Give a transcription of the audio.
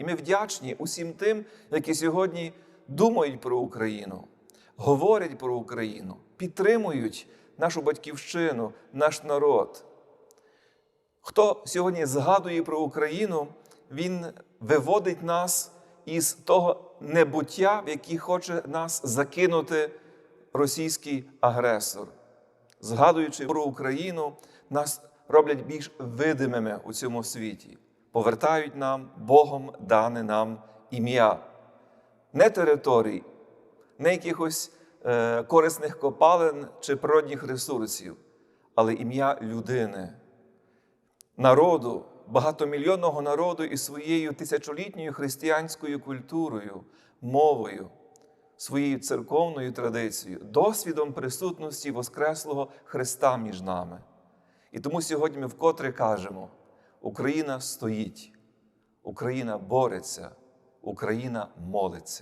І ми вдячні усім тим, які сьогодні думають про Україну, говорять про Україну, підтримують нашу батьківщину, наш народ. Хто сьогодні згадує про Україну, він виводить нас із того небуття, в яке хоче нас закинути російський агресор. Згадуючи про Україну, нас роблять більш видимими у цьому світі, повертають нам Богом дане нам ім'я, не територій, не якихось е, корисних копалин чи природних ресурсів, але ім'я людини народу, багатомільйонного народу із своєю тисячолітньою християнською культурою, мовою, своєю церковною традицією, досвідом присутності Воскреслого Христа між нами. І тому сьогодні ми вкотре кажемо: Україна стоїть, Україна бореться, Україна молиться.